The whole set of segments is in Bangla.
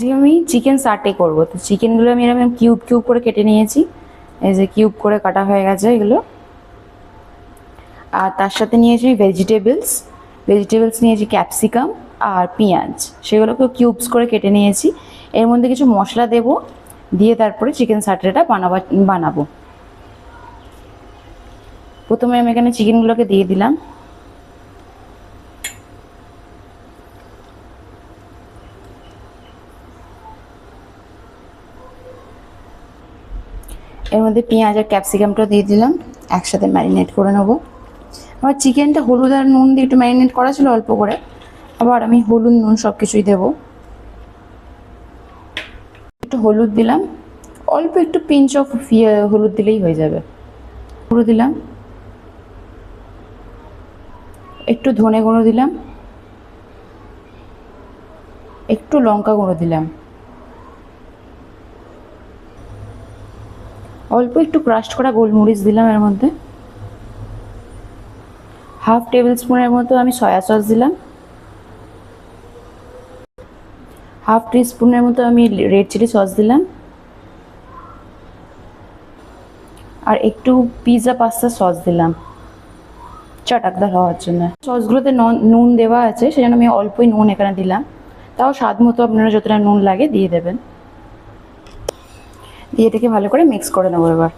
আজকে আমি চিকেন সাটে করব। তো চিকেনগুলো আমি এরকম কিউব কিউব করে কেটে নিয়েছি। এই যে কিউব করে কাটা হয়ে গেছে এগুলো। আর তার সাথে নিয়েছি ভেজিটেবলস ভেজিটেবলস নিয়েছি ক্যাপসিকাম আর পেঁয়াজ। সেগুলোকে কিউবস করে কেটে নিয়েছি। এর মধ্যে কিছু মশলা দেব। দিয়ে তারপরে চিকেন সাটেটা বানাবা বানাবো। প্রথমে আমি এখানে চিকেনগুলোকে দিয়ে দিলাম। এর মধ্যে পেঁয়াজ আর ক্যাপসিকামটা দিয়ে দিলাম। একসাথে ম্যারিনেট করে নেব। আমার চিকেনটা হলুদ আর নুন দিয়ে একটু ম্যারিনেট করা ছিল অল্প করে। আবার আমি হলুদ, নুন সব কিছুই দেবো। একটু হলুদ দিলাম। অল্প একটু পিঞ্চ অফ হলুদ দিলেই হয়ে যাবে। গুঁড়ো দিলাম। একটু ধনে গুঁড়ো দিলাম। একটু লঙ্কা গুঁড়ো দিলাম। অল্প একটু ক্রাস্ট করা গোলমরিচ দিলাম এর মধ্যে। হাফ টেবিল স্পুনের মতো আমি সয়া সস দিলাম। হাফ টি স্পুনের মতো আমি রেড চিলি সস দিলাম। আর একটু পিৎজা পাস্তা সস দিলাম। চটাকদার হওয়ার জন্য। সসগুলোতে নুন দেওয়া আছে, সেজন্য আমি অল্পই নুন এখানে দিলাম। তাও স্বাদ মতো আপনারা যতটা নুন লাগে দিয়ে দেবেন। দিয়ে এটাকে ভালো করে মিক্স করে নেব এবার।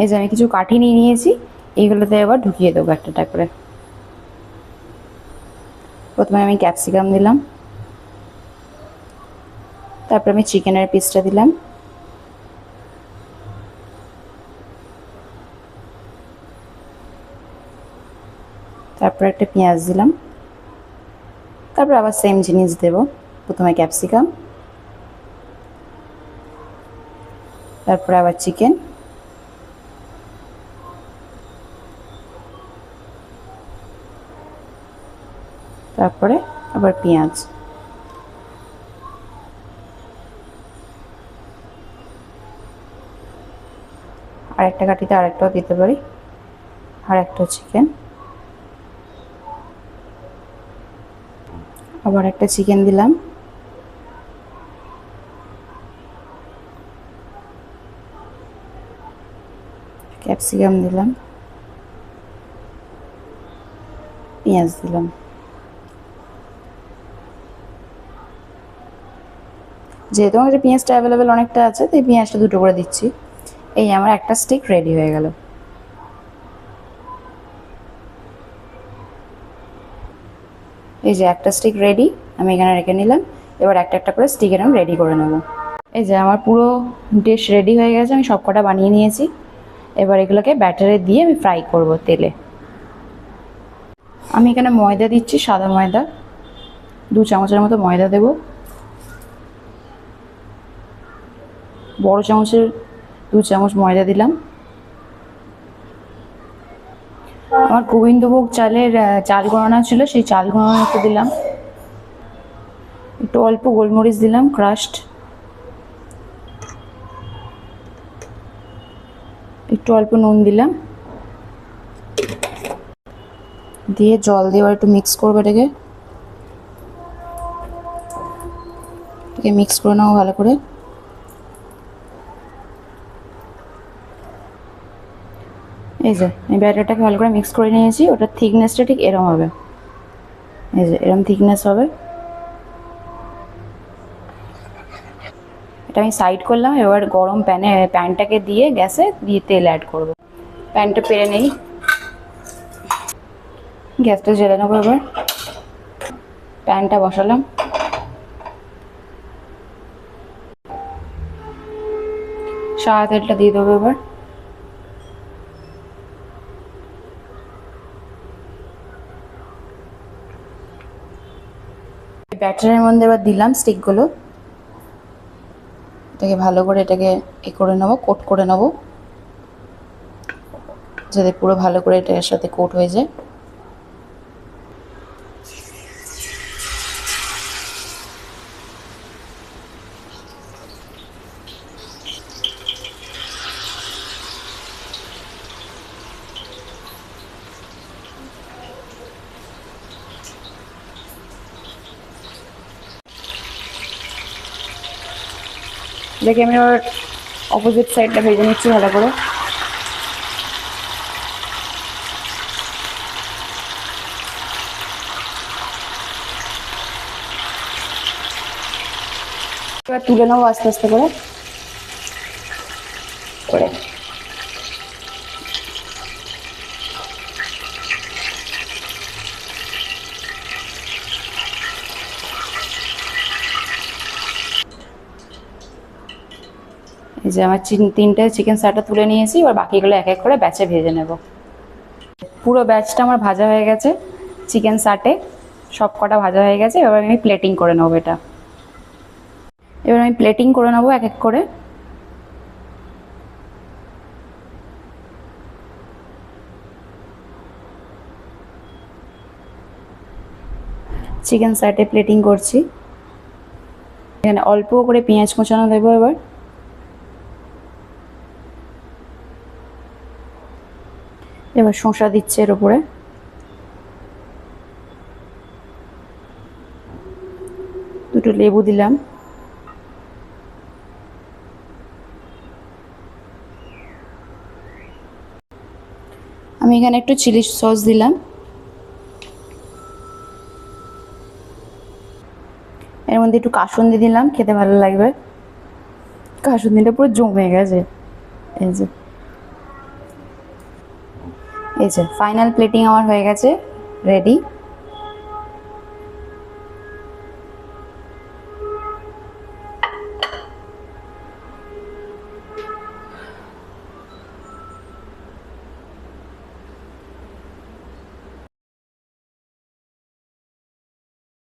এই যে আমি কিছু কাঠি নিয়ে নিয়েছি, এইগুলোতে এবার ঢুকিয়ে দেবো একটা করে। প্রথমে আমি ক্যাপসিকাম দিলাম। তারপর আমি চিকেনের পিসটা দিলাম। তারপর একটা পেঁয়াজ দিলাম। তারপর আবার সেম জিনিস দেব, প্রথমে ক্যাপসিকাম তারপরে আবার চিকেন তারপরে আবার পেঁয়াজ। আরেকটা কাঠিতে আরেকটাও দিতে পারি। আর একটা চিকেন আবার একটা চিকেন দিলাম। ক্যাপসিকাম দিলাম। পেঁয়াজ দিলাম। যেহেতু আমার পেঁয়াজটা অ্যাভেলেবেল অনেকটা আছে, তাই পেঁয়াজটা দুটো করে দিচ্ছি। এই আমার একটা স্টিক রেডি হয়ে গেল। এই যে একটা স্টিক রেডি আমি এখানে রেখে নিলাম। এবার একটা একটা করে স্টিক এরকম রেডি করে নেব। এই যে আমার পুরো ডিশ রেডি হয়ে গেছে, আমি সব কটা বানিয়ে নিয়েছি। এবার এগুলোকে ব্যাটারে দিয়ে আমি ফ্রাই করব তেলে। আমি এখানে ময়দা দিচ্ছি, সাদা ময়দা। দু চামচের মতো ময়দা দেব। বড় চামচের দু চামচ ময়দা দিলাম। আমার গোবিন্দভোগ চালের চাল গণনা ছিল, সেই চাল গণনা একটু দিলাম। একটু অল্প গোলমরিচ দিলাম ক্রাস্ট একটু অল্প নুন দিলাম। দিয়ে জল দিয়ে এবার একটু মিক্স করব এটাকে। এটাকে মিক্স করে নেব ভালো করে। এই যে আমি ব্যাটারটাকে ভালো করে মিক্স করে নিয়েছি ওটার থিকনেসটা ঠিক এরম হবে। এই যে, এরম থিকনেস হবে। এটা আমি সাইড করলাম, এবার গরম প্যানে প্যানটাকে দিয়ে গ্যাসে দিয়ে তেল অ্যাড করব। প্যানটা পেরে নেই। গ্যাসটা জ্বেলে নেব এবার। প্যানটা বসালাম। সাদা তেলটা দিয়ে দেবো এবার। ব্যাটারের মধ্যে এবার দিলাম স্টিকগুলো। এটাকে ভালো করে এটাকে এ করে নেব, কোট করে নেব। যাতে পুরো ভালো করে এটার সাথে কোট হয়ে যায়। দেখে আমি ওর অপোজিট সাইডটা ভেজে নিচ্ছি ভালো করে। এবার তুলে নেব আস্তে আস্তে করে করে। যে আমার তিনটে চিকেন স্টার্টার তুলে নিয়েছি, এবার বাকিগুলো এক এক করে ব্যাচে ভেজে নেব। পুরো ব্যাচটা আমার ভাজা হয়ে গেছে চিকেন সাটে সব কটা ভাজা হয়ে গেছে, এবার আমি প্লেটিং করে নেব এটা। এবার আমি প্লেটিং করে নেব এক এক করে। চিকেন সাটে প্লেটিং করছি। এখানে অল্প করে পেঁয়াজ কুচানো দেবো এবার। এবার শসা দিচ্ছে এর উপরে। দুটো লেবু দিলাম। আমি এখানে একটু চিলি সস দিলাম। এর মধ্যে একটু কাসুন্দি দিলাম, খেতে ভালো লাগবে। কাসুন্দিটা পুরো জমে গেছে। এই যে। এই ফাইনাল প্লেটিং আমার হয়ে গেছে। রেডি